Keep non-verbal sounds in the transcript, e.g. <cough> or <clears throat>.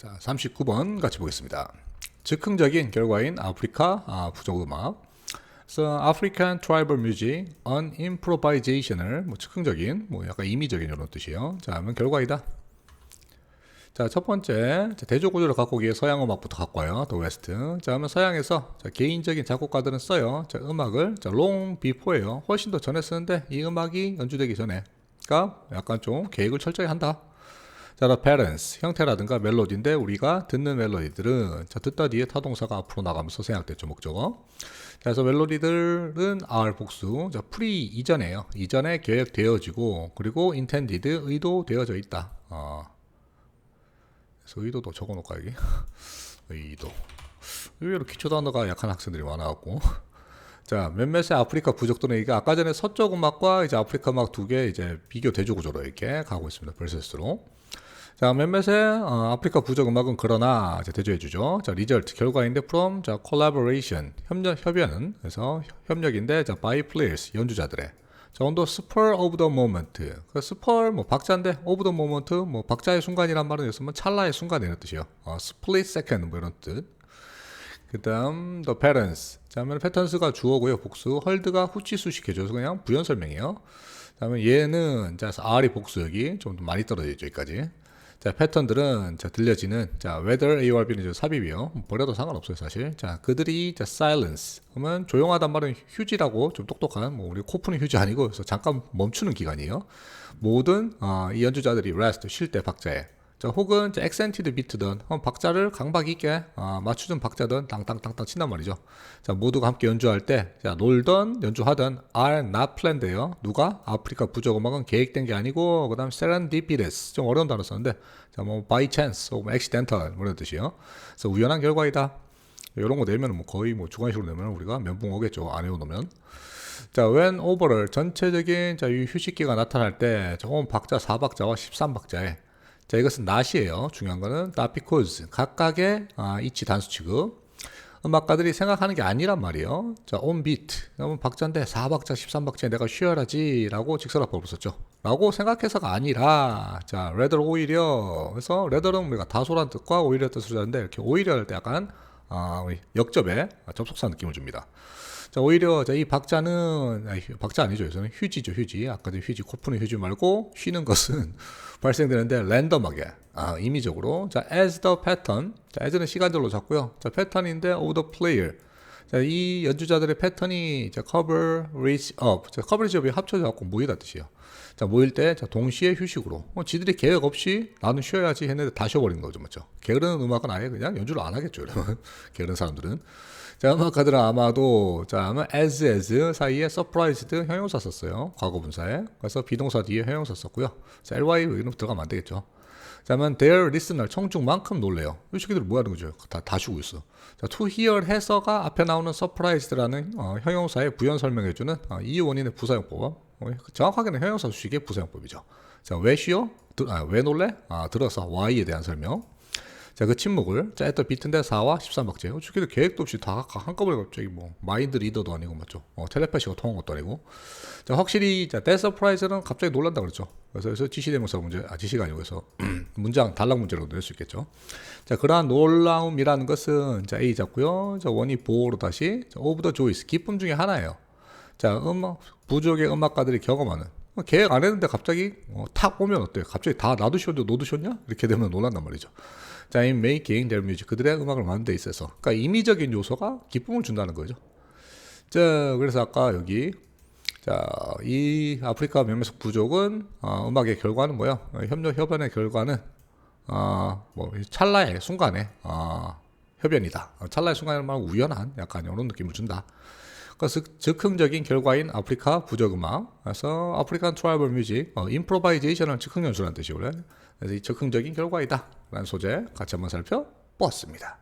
자, 39번 같이 보겠습니다. 즉흥적인 결과인 아프리카 아, 부족 음악. So, African tribal music on improvisation을 뭐 즉흥적인 뭐 약간 임의적인 이런 뜻이에요. 자, 그러면 결과이다. 자, 첫 번째 자, 대조 구조를 갖고 오기에 서양 음악부터 갖고 와요. 더 웨스트. 자, 그러면 서양에서 자, 개인적인 작곡가들은 써요. 자, 음악을 자, long before예요. 훨씬 더 전에 쓰는데 이 음악이 연주되기 전에. 그러니까 약간 좀 계획을 철저히 한다. 자, the patterns 형태라든가 멜로디인데 우리가 듣는 멜로디들은 자, 듣다 뒤에 타동사가 앞으로 나가면서 생략됐죠 목적어. 자, 그래서 멜로디들은 are 복수. 자, pre 이전에요. 이전에 계획되어지고 그리고 intended 의도되어져 있다. 어. 그래서 의도도 적어놓을까 여기? <laughs> 의도. 의외로 기초 단어가 약한 학생들이 많아갖고. 자, 몇몇의 아프리카 부족들은 이게 아까 전에 서쪽 음악과 이제 아프리카 음악 두 개 이제 비교 대조 구조로 이렇게 가고 있습니다. 벌스스로. 자, 몇몇의 어, 아프리카 부족 음악은 그러나 이제 대조해 주죠. 자, 리절트 결과인데 from 자, collaboration 협력 협연 그래서 협력인데 자, by players 연주자들의 자, 온도 spur of the moment. 그 spur 뭐 박자인데 of the moment 뭐 박자의 순간이란 말은 여기서 찰나의 순간 이런 뜻이요. 어, split second 뭐 이런 뜻. 그다음 the patterns. 자, 그러면 패턴스가 주어고요. 복수. 헐드가 후치 수식 해줘서 그냥 부연 설명이에요. 그다음에 얘는 자 R이 복수 여기 좀더 많이 떨어져 있죠 여기까지. 자 패턴들은 자 들려지는 자 whether A or B는 삽입이요. 버려도 상관없어요 사실. 자 그들이 자 silence 그러면 조용하단 말은 휴지라고 좀 똑똑한 뭐 우리 코 푸는 휴지 아니고 그래서 잠깐 멈추는 기간이에요. 모든 어, 이 연주자들이 rest 쉴 때 박자에 자, 혹은 beat든 어, 박자를 강박 있게 어, 맞추는 박자든 땅땅땅땅 친단 말이죠. 자, 모두가 함께 연주할 때 자, 놀던 연주하던 are not planned예요. 누가 아프리카 부족 음악은 계획된 게 아니고 그다음 serendipitous 좀 어려운 단어 썼는데 자, 뭐 by chance 혹은 accidental 뭐 이런 뜻이요. 그래서 우연한 결과이다. 이런 거 내면 뭐 거의 뭐 주관식으로 내면 우리가 멘붕 오겠죠. 안 해오면. 자, when overall 전체적인 자, 이 휴식기가 나타날 때 저건 박자 4박자와 13박자에 자, 이것은 낫이에요. 중요한 거는 not because 각각의 아, 이치 단수 취급. 음악가들이 생각하는 게 아니란 말이에요. 자, on beat. 그러면 박자인데 4박자, 13박자에 내가 쉬어야지라고 직설화법을 썼죠. 라고 생각해서가 아니라, 자, rather 오히려. 그래서 rather는 우리가 다소란 뜻과 오히려 뜻을 하는데 이렇게 오히려 할 때 약간 아, 역접에 접속사 느낌을 줍니다. 자, 오히려 자, 이 박자는 아니, 박자 아니죠. 여기서는 휴지죠, 휴지. 아까 전 휴지, 코 푸는 휴지 말고 쉬는 것은 발생되는데 랜덤하게 아, 임의적으로 자, as the pattern. 자, as는 시간절로 잡고요. 자, 패턴인데 of the player. 자, 이 연주자들의 패턴이 자, cover, reach up. 자, coverage up이 합쳐져 갖고 모이다 뜻이에요. 자, 모일 때 자, 동시에 휴식으로. 어, 지들이 계획 없이 나는 쉬어야지 했는데 다 쉬어버리는 거죠, 맞죠? 게으른 음악은 아예 그냥 연주를 안 하겠죠, 여러분. <laughs> 게으른 사람들은. 자, 음악가들은 아마도, 자, 아마 as, as 사이에 surprised 형용사 썼어요. 과거 분사에. 그래서 비동사 뒤에 형용사 썼고요. 자, ly 여기는 들어가면 안 되겠죠. 자, 그러면 their listener, 청중만큼 놀래요. 이 새끼들 뭐 하는 거죠? 다, 다 쉬고 있어. 자, to hear 해서가 앞에 나오는 surprised라는 어, 형용사의 부연 설명해 주는 어, 이 원인의 부사용법. 어, 정확하게는 형용사 수식의 부사용법이죠. 자, 왜 쉬어? 드, 아, 왜 놀래? 아, 들어서 why에 대한 설명. 자, 그 침묵을 자, 했던 비트인데 4와 13박제. 어, 저기도 계획도 없이 다 한꺼번에 갑자기 뭐 마인드 리더도 아니고 맞죠? 어, 텔레파시가 통한 것도 아니고. 자, 확실히 자, 대 서프라이즈는 갑자기 놀란다 그랬죠. 그래서 그래서 지시대명사 문제, 아, 지시가 아니고 그래서 <clears throat> 문장 단락 문제로 낼수 있겠죠. 자, 그러한 놀라움이라는 것은 자, A 잡고요. 자, 원이 보호로 다시 자, 오브 더 조이스 기쁨 중에 하나예요. 자, 음악 부족의 음악가들이 경험하는 어, 계획 안 했는데 갑자기 어, 탁 오면 어때요? 갑자기 다 나도 쉬었는데 너도 쉬었냐? 이렇게 되면 놀란단 말이죠. 자, in making their music 그들의 음악을 만드는 데 있어서 그러니까 임의적인 요소가 기쁨을 준다는 거죠. 자, 그래서 아까 여기 자, 이 아프리카 몇몇 부족은 어, 음악의 결과는 뭐야? 어, 협력 협연의 결과는 어, 뭐 찰나의 순간에 어, 협연이다. 어, 찰나의 순간이란 말은 우연한 약간 이런 느낌을 준다. 그래서 즉흥적인 결과인 아프리카 부족 음악. 그래서 아프리칸 트라이벌 뮤직, 어, 임프로바이제이션을 즉흥 연주라는 뜻이고요. 그래서 이 즉흥적인 결과이다. 라는 소재 같이 한번 살펴보았습니다.